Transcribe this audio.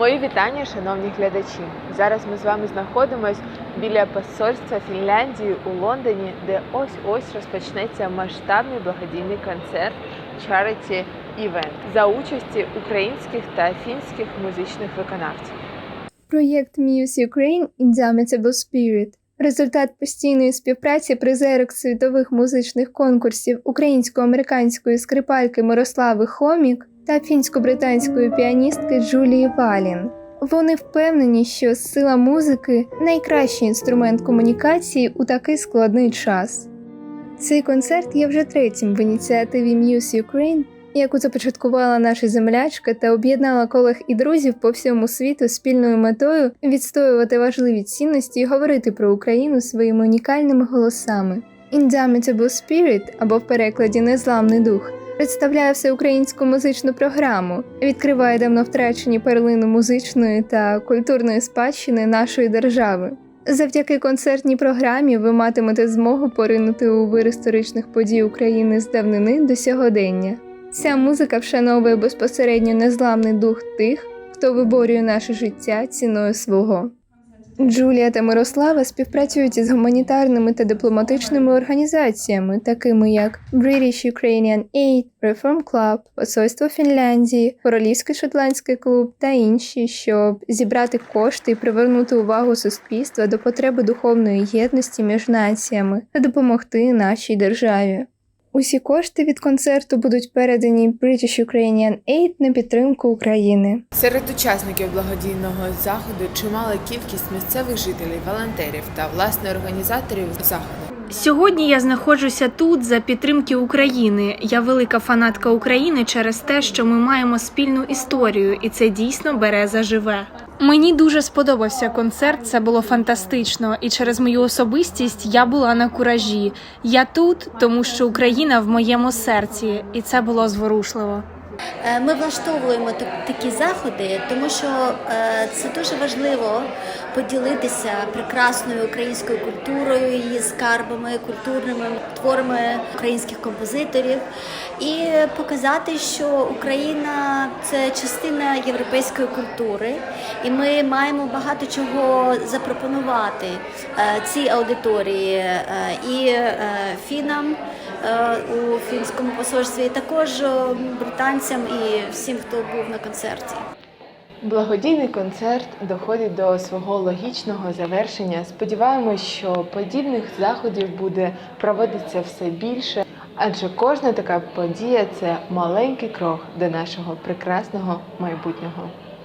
Мої вітання, шановні глядачі. Зараз ми з вами знаходимось біля посольства Фінляндії у Лондоні, де ось ось розпочнеться масштабний благодійний концерт Charity Event за участі українських та фінських музичних виконавців. Проєкт Muse Ukraine Indomitable Spirit – результат постійної співпраці призерок світових музичних конкурсів українсько-американської скрипальки Мирослави Хомік та фінсько-британської піаністки Джулії Валін. Вони впевнені, що сила музики найкращий інструмент комунікації у такий складний час. Цей концерт є вже третім в ініціативі Muse Ukraine, яку започаткувала наша землячка та об'єднала колег і друзів по всьому світу спільною метою відстоювати важливі цінності і говорити про Україну своїми унікальними голосами. Indomitable Spirit, або в перекладі Незламний дух, представляє всеукраїнську музичну програму, відкриває давно втрачені перлини музичної та культурної спадщини нашої держави. Завдяки концертній програмі ви матимете змогу поринути у вир історичних подій України з давнини до сьогодення. Ця музика вшановує безпосередньо незламний дух тих, хто виборює наше життя ціною свого. Джулія та Мирослава співпрацюють із гуманітарними та дипломатичними організаціями, такими як British Ukrainian Aid, Reform Club, Посольство Фінляндії, Королівський шотландський клуб та інші, щоб зібрати кошти і привернути увагу суспільства до потреби духовної єдності між націями та допомогти нашій державі. Усі кошти від концерту будуть передані British Ukrainian Aid на підтримку України. Серед учасників благодійного заходу чимала кількість місцевих жителів, волонтерів та власне організаторів заходу. Сьогодні я знаходжуся тут за підтримки України. Я велика фанатка України через те, що ми маємо спільну історію, і це дійсно береза живе. Мені дуже сподобався концерт, це було фантастично, і через мою особистість я була на куражі. Я тут, тому що Україна в моєму серці, і це було зворушливо. Е, Ми влаштовуємо такі заходи, тому що е, це дуже важливо поділитися прекрасною українською культурою, її скарбами, культурними творами українських композиторів і показати, що Україна це частина європейської культури, і ми маємо багато чого запропонувати е, цій аудиторії і фінам у фінському посольстві, і також е, британцям і всім, хто був на концерті. Благодійний концерт доходить до свого логічного завершення. Сподіваємось, що подібних заходів буде проводитися все більше, адже кожна така подія це маленький крок до нашого прекрасного майбутнього.